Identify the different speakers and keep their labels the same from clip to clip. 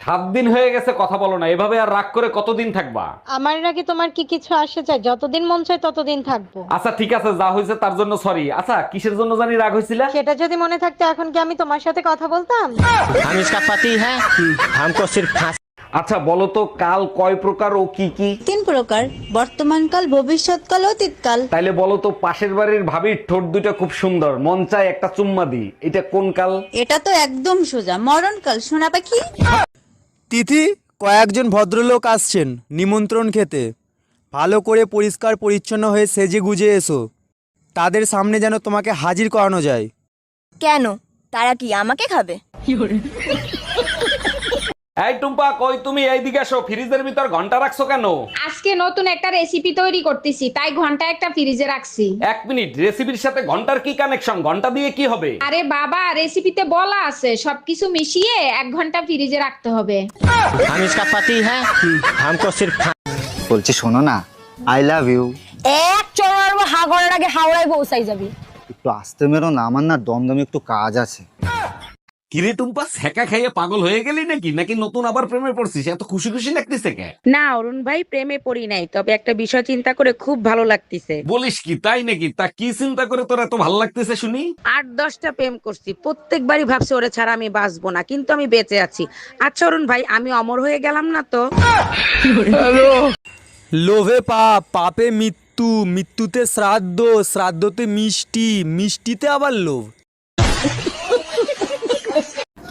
Speaker 1: সাত দিন হয়ে গেছে কথা বলো না এভাবে আর রাগ করে কতদিন থাকবা
Speaker 2: আমার নাকি তোমার কি কিছু আসে চাই যতদিন মন চায় ততদিন থাকবো
Speaker 1: আচ্ছা ঠিক আছে যা হয়েছে তার জন্য সরি আচ্ছা কিসের জন্য জানি রাগ হয়েছিল
Speaker 2: সেটা যদি মনে থাকতো এখন কি আমি তোমার সাথে কথা বলতাম
Speaker 3: हम इसका पति है हमको सिर्फ फांसी
Speaker 1: আচ্ছা বলো তো কাল কয় প্রকার ও কি কি
Speaker 4: তিন প্রকার বর্তমানকাল ভবিষ্যৎকাল অতীতকাল
Speaker 1: তাইলে বলো তো পাশের বাড়ির ভাবির ঠোঁট দুটো খুব সুন্দর মন চায় একটা চুম্মা দি এটা কোন কাল
Speaker 4: এটা তো একদম সোজা মরণকাল সোনা পাখি
Speaker 5: তিথি কয়েকজন ভদ্রলোক আসছেন নিমন্ত্রণ খেতে। ভালো করে পরিষ্কার পরিচ্ছন্ন হয়ে সেজে গুজে এসো। তাদের সামনে যেন তোমাকে হাজির করানো যায়।
Speaker 6: কেন? তারা কি আমাকে খাবে?
Speaker 1: এই টুম্পা কই তুমি? এইদিকে এসো ফ্রিজের ভিতর ঘণ্টা রাখছো কেন?
Speaker 7: আজকে নতুন একটা রেসিপি তৈরি করতেছি তাই ঘণ্টা একটা ফ্রিজে রাখছি।
Speaker 1: এক মিনিট রেসিপির সাথে ঘণ্টার কি কানেকশন ঘণ্টা দিয়ে কি হবে?
Speaker 7: আরে বাবা রেসিপিতে বলা আছে সবকিছু মিশিয়ে এক ঘণ্টা ফ্রিজে রাখতে হবে।
Speaker 3: আমি ইসকা পাতি হ্যাঁ হামকো সিরফ
Speaker 8: বলছি শোনো না আই লাভ ইউ
Speaker 6: এক চড়ার হাগরের আগে হাওড়ায় পৌঁছাই যাবি।
Speaker 8: একটু আস্তে মেরো না আমার না দমদমে একটু কাজ আছে।
Speaker 1: কিরে টুম্পা সেকা খাইয়ে পাগল হয়ে গেলি নাকি? নাকি নতুন আবার প্রেমে পড়ছিস? এত খুশি খুশি লাগতেছে কে
Speaker 9: না অরুণ ভাই প্রেমে পড়ি নাই তবে একটা বিষয় চিন্তা করে খুব ভালো লাগতেছে।
Speaker 1: বলিস কি তাই নাকি? তা কি চিন্তা করে তোর এত ভালো লাগতেছে শুনি?
Speaker 9: আট দশটা প্রেম করছি প্রত্যেকবারই ভাবছি ওরে ছাড়া আমি বাঁচবো না কিন্তু আমি বেঁচে আছি। আচ্ছা অরুণ ভাই আমি অমর হয়ে গেলাম না তো?
Speaker 5: লোভে পাপ পাপে মৃত্যু মৃত্যুতে শ্রাদ্ধ শ্রাদ্ধতে মিষ্টি মিষ্টিতে আবার লোভ।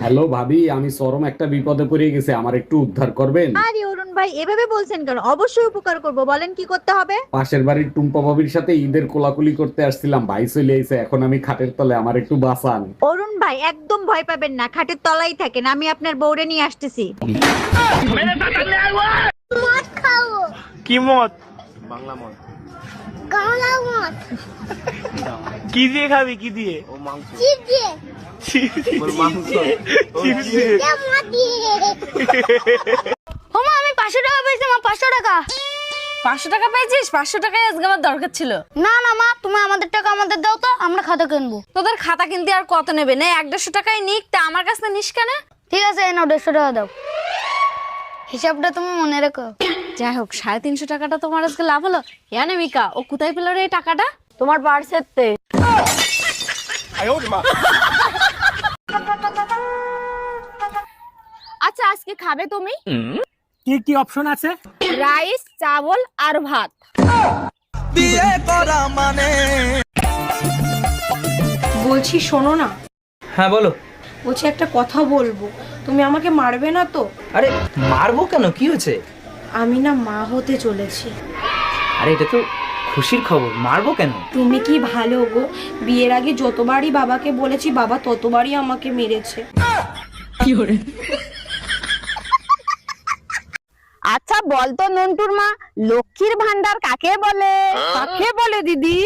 Speaker 1: হ্যালো ভাবি আমি চরম একটা বিপদে পড়ে গেছে আমার একটু উদ্ধার করবেন?
Speaker 4: আরে অরুণ ভাই এভাবে বলছেন কেন? অবশ্যই উপকার করব বলেন কি করতে হবে?
Speaker 1: পাশের বাড়ির টুম্পা ভাবির সাথে ঈদের কোলাকুলি করতে আসছিলাম ভাই চলে আইছে এখন আমি খাটের তলে আমার একটু বাঁচান।
Speaker 4: অরুণ ভাই একদম ভয় পাবেন না খাটের তলাই থাকেন আমি আপনার বউরে নিয়ে আসতেছি।
Speaker 3: কি মত বাংলা মত কি দিয়ে খাবি কি দিয়ে? ও মাংস। মাংস
Speaker 6: হোমা আমি পাঁচশো টাকা পেয়েছি মা পাঁচশো টাকা।
Speaker 7: পাঁচশো টাকা পেয়েছিস? পাঁচশো টাকায় আজকে আমার দরকার ছিল।
Speaker 6: না না মা তুমি আমাদের টাকা আমাদের দাও তো আমরা খাতা কিনবো।
Speaker 7: তোদের খাতা কিনতে আর কত নেবে? না এক দেড়শো টাকায় নিক তা আমার কাছে নিস কেন?
Speaker 6: ঠিক আছে এই নাও দেড়শো টাকা দাও। হিসাবটা তুমি মনে রেখো।
Speaker 7: যাই হোক সাড়ে তিনশো টাকাটা তোমার আজকে লাভ হলো। হ্যাঁ মিকা ও কোথায় পেল রে এই টাকাটা?
Speaker 6: তোমার পার্সের তে। আচ্ছা আজকে খাবে তুমি?
Speaker 3: কি কি অপশন আছে?
Speaker 6: রাইস চাবল আর ভাত। মানে।
Speaker 2: বলছি শোনো না।
Speaker 3: হ্যাঁ বলো।
Speaker 2: বলছি একটা কথা বলব। তুমি আমাকে মারবে না তো?
Speaker 3: আরে মারবো কেন? কি হয়েছে?
Speaker 2: আমি না মা হতে চলেছি।
Speaker 3: আরে এটা তো খুশির খবর? মারবো কেন?
Speaker 2: তুমি কি ভালো গো? বিয়ের আগে যতবারই বাবাকে বলেছি বাবা ততবারই আমাকে মেরেছে।
Speaker 6: আচ্ছা বলতো নন্টুর মা লক্ষ্মীর ভান্ডার কাকে বলে? কাকে বলে দিদি?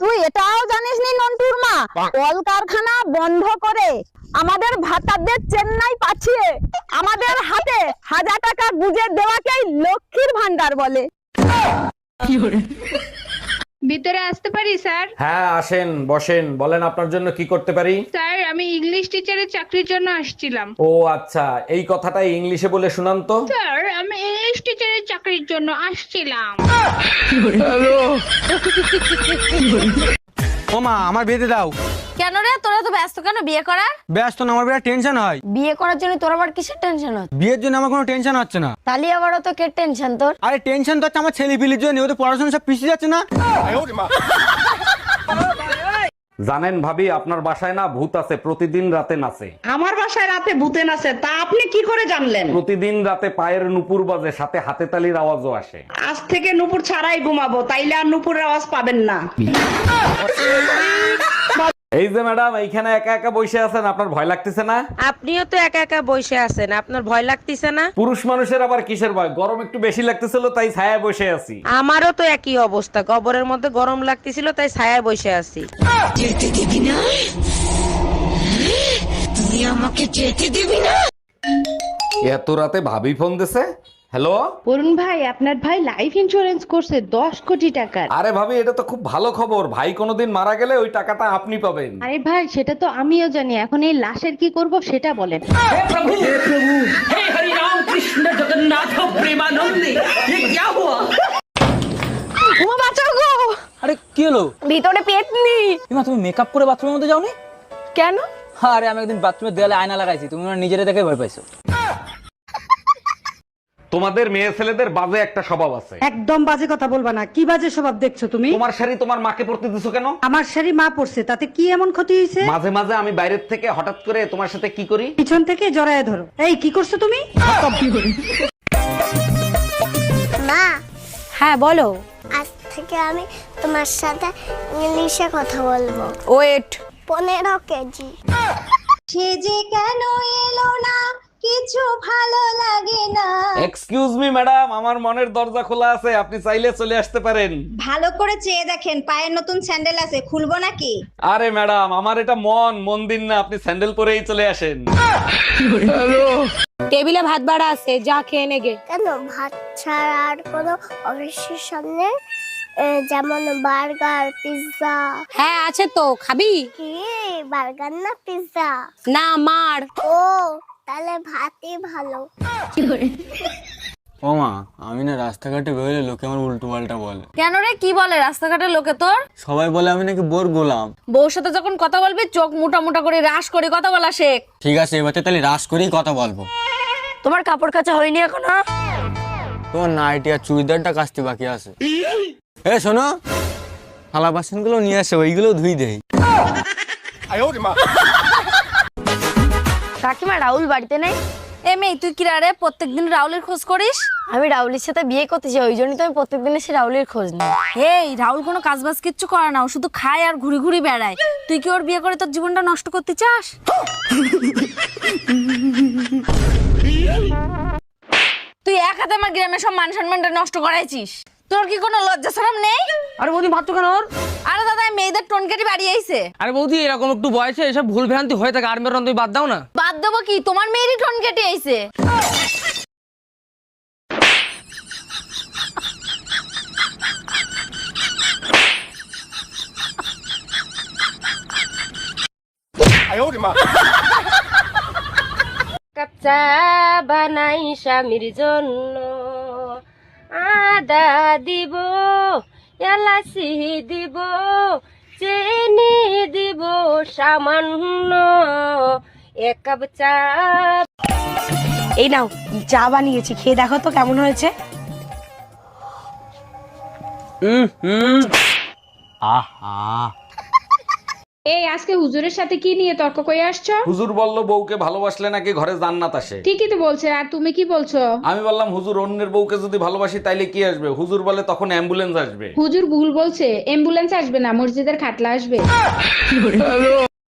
Speaker 6: তুই এটাও জানিস নি নন্টুর মা? কলকারখানা বন্ধ করে আমাদের ভাতাদের চেন্নাই পাঠিয়ে আমাদের হাতে হাজার টাকা গুজে দেওয়াকেই লক্ষ্মীর ভান্ডার বলে।
Speaker 7: ভিতরে আসতে পারি স্যার?
Speaker 1: হ্যাঁ আসেন বসেন। বলেন আপনার জন্য কি করতে পারি?
Speaker 7: স্যার আমি ইংলিশ টিচারের চাকরির জন্য আসছিলাম।
Speaker 1: ও আচ্ছা। এই কথাটা ইংলিশে বলে শুনান তো।
Speaker 7: স্যার আমি ইংলিশ টিচারের চাকরির জন্য আসছিলাম।
Speaker 5: ও মা আমার বেঁধে দাও।
Speaker 7: কেন রে? তোরা তো ব্যস্ত কেন? বিয়ে করার?
Speaker 5: ব্যস্ত না আমার বিরাট টেনশন হয়।
Speaker 6: বিয়ে করার জন্য তোর আবার কিসের টেনশন হচ্ছে?
Speaker 5: বিয়ের জন্য আমার কোনো টেনশন হচ্ছে না।
Speaker 6: তাহলে আবার তো কে টেনশন তোর?
Speaker 5: আরে টেনশন তো হচ্ছে আমার ছেলে পিলির জন্য ও তো পড়াশোনা সব পিছিয়ে যাচ্ছে না।
Speaker 1: জানেন ভাবি আপনার বাসায় না ভূত আছে প্রতিদিন রাতে নাচে।
Speaker 9: আমার বাসায় রাতে ভূতে আছে তা আপনি কি করে জানলেন?
Speaker 1: প্রতিদিন রাতে পায়ের নুপুর বাজে সাথে হাতে তালির আওয়াজও আসে।
Speaker 9: আজ থেকে নুপুর ছাড়াই ঘুমাবো তাইলে আর নুপুরের আওয়াজ পাবেন না।
Speaker 1: এই যে ম্যাডাম এইখানে একা একা বসে আছেন আপনার ভয় লাগতেছে না?
Speaker 9: আপনিও তো একা একা বসে আছেন আপনার ভয় লাগতেছে না?
Speaker 1: পুরুষ মানুষের আবার কিসের ভয়? গরম একটু বেশি লাগতেছিল তাই ছায়ায় বসে আছি।
Speaker 9: আমারও তো একই অবস্থা গবরের মধ্যে গরম লাগতেছিল তাই ছায়ায় বসে আছি।
Speaker 1: আমাকে এত রাতে ভাবি ফোন দিছে? হ্যালো?
Speaker 2: অরুণ ভাই আপনার ভাই লাইফ ইন্স্যুরেন্স করছে দশ কোটি টাকার।
Speaker 1: আরে ভাবি এটা তো খুব ভালো খবর। ভাই কোনোদিন মারা গেলে ওই টাকাটা আপনি পাবেন।
Speaker 2: আরে ভাই সেটা তো আমিও জানি। এখন এই লাশের কি করব সেটা বলেন।
Speaker 6: ঘুমা বাঁচাও গো।
Speaker 3: আরে কি হলো?
Speaker 6: ভিতরে পেতনি
Speaker 3: এমা তুমি মেকআপ করে বাথরুমের মধ্যে যাওনি?
Speaker 6: কেন?
Speaker 3: আরে আমি একদিন বাথরুমের দেয়ালে আয়না লাগাইছি তুমি নিজেরে দেখে ভয় পাইছো।
Speaker 1: তোমাদের মেয়ে ছেলেদের বাজে একটা স্বভাব আছে।
Speaker 9: একদম বাজে কথা বলবা না। কি বাজে স্বভাব দেখছ তুমি?
Speaker 1: তোমার শাড়ি তোমার মাকে পরতে দিছো কেন?
Speaker 9: আমার শাড়ি মা পড়ছে তাতে কি এমন ক্ষতি হয়েছে
Speaker 1: মাঝে মাঝে আমি বাইরের থেকে হঠাৎ করে তোমার সাথে কি করি?
Speaker 9: পিছন থেকে জড়ায় ধরো। এই কি করছ তুমি?
Speaker 6: মা।
Speaker 2: হ্যাঁ বলো।
Speaker 6: আজ থেকে আমি তোমার সাথে ইংলিশে কথা বলব।
Speaker 2: ওয়েট।
Speaker 6: পনেরো কেজি। সে যে কেন এলো না কিছু ভালো লাগে
Speaker 1: এক্সকিউজ মি ম্যাডাম আমার মনের দরজা খোলা আছে আপনি চাইলে চলে আসতে পারেন।
Speaker 6: ভালো করে চেয়ে দেখেন পায়ের নতুন স্যান্ডেল আছে খুলবো নাকি?
Speaker 1: আরে ম্যাডাম আমার এটা মন মন দিন না আপনি স্যান্ডেল পরেই চলে আসেন।
Speaker 2: টেবিলে ভাত বাড়া আছে যা খেয়ে নেগে
Speaker 6: কেন? ভাত ছাড়া আর কোনো অফিসের সামনে এ, যেমন বার্গার পিৎজা।
Speaker 2: হ্যাঁ আছে তো খাবি?
Speaker 6: কি? বার্গার না পিৎজা?
Speaker 2: না মার।
Speaker 6: ও তাহলে ভাতই ভালো।
Speaker 5: ও মা আমি না রাস্তাঘাটে বেরোলে লোকে আমার উল্টো পাল্টা বলে।
Speaker 2: কেন রে? কি বলে রাস্তাঘাটের লোকে তোর?
Speaker 5: সবাই বলে আমি নাকি বোর গোলাম।
Speaker 2: বউর সাথে যখন কথা বলবি চোখ মোটা মোটা করে রাস করে কথা বলা শেখ।
Speaker 5: ঠিক আছে এবার তাহলে রাস করেই কথা বলব।
Speaker 2: তোমার কাপড় কাচা হয়নি এখনও?
Speaker 5: তোমার নাইটি আর চুড়িদারটা কাচতে বাকি আছে। এ শোনো থালা বাসনগুলো নিয়ে আসে ওইগুলো ধুই দেই।
Speaker 2: কাকিমা রাহুল বাড়িতে নেই? এ মেয়ে তুই কি রে প্রত্যেকদিন রাহুলের খোঁজ করিস? আমি রাহুলের সাথে বিয়ে করতেছি ওই জন্যই তো আমি প্রত্যেকদিন এসে রাহুলের খোঁজ নিই। এই রাহুল কোনো কাজ বাজ কিচ্ছু করে না ও শুধু খায় আর ঘুরি ঘুরি বেড়ায়। তুই কি ওর বিয়ে করে তোর জীবনটা নষ্ট করতে চাস? তুই এক হাতে আমার গ্রামের সব মান সম্মানটা নষ্ট করাইছিস। তোর কি কোনো লজ্জা শরম নেই?
Speaker 9: আরে বৌদি ভাবছ কেন ওর?
Speaker 2: আরে দাদা মেয়েদের টোন কেটে বাড়ি আইছে।
Speaker 3: আরে বৌদি এরকম একটু বয়সে এসব ভুল ভ্রান্তি হয়ে থাকে আর্মের তুমি বাদ দাও না।
Speaker 2: দেবো কি? তোমার মেয়েরই টোন কেটে আইছে।
Speaker 7: কাপ চা বানাই স্বামীর জন্য। আদা দিব, এলাচি দিব, চিনি দিব, সামান্য এক কাপ চা।
Speaker 2: এই নাও চা বানিয়েছি খেয়ে দেখো তো কেমন হয়েছে।
Speaker 5: আহা।
Speaker 7: এই আজকে হুজুরের সাথে কি নিয়ে তর্ক করে আসছো?
Speaker 1: হুজুর বলল বউকে ভালোবাসলে নাকি ঘরে জান্নাত আসে।
Speaker 7: ঠিকই তো বলছে আর তুমি কি বলছো?
Speaker 1: আমি বললাম হুজুর অন্যের বউকে যদি ভালোবাসি তাইলে কি আসবে? হুজুর বলে তখন অ্যাম্বুলেন্স আসবে।
Speaker 7: হুজুর ভুল বলছে অ্যাম্বুলেন্স আসবে না মসজিদের খাটলা আসবে।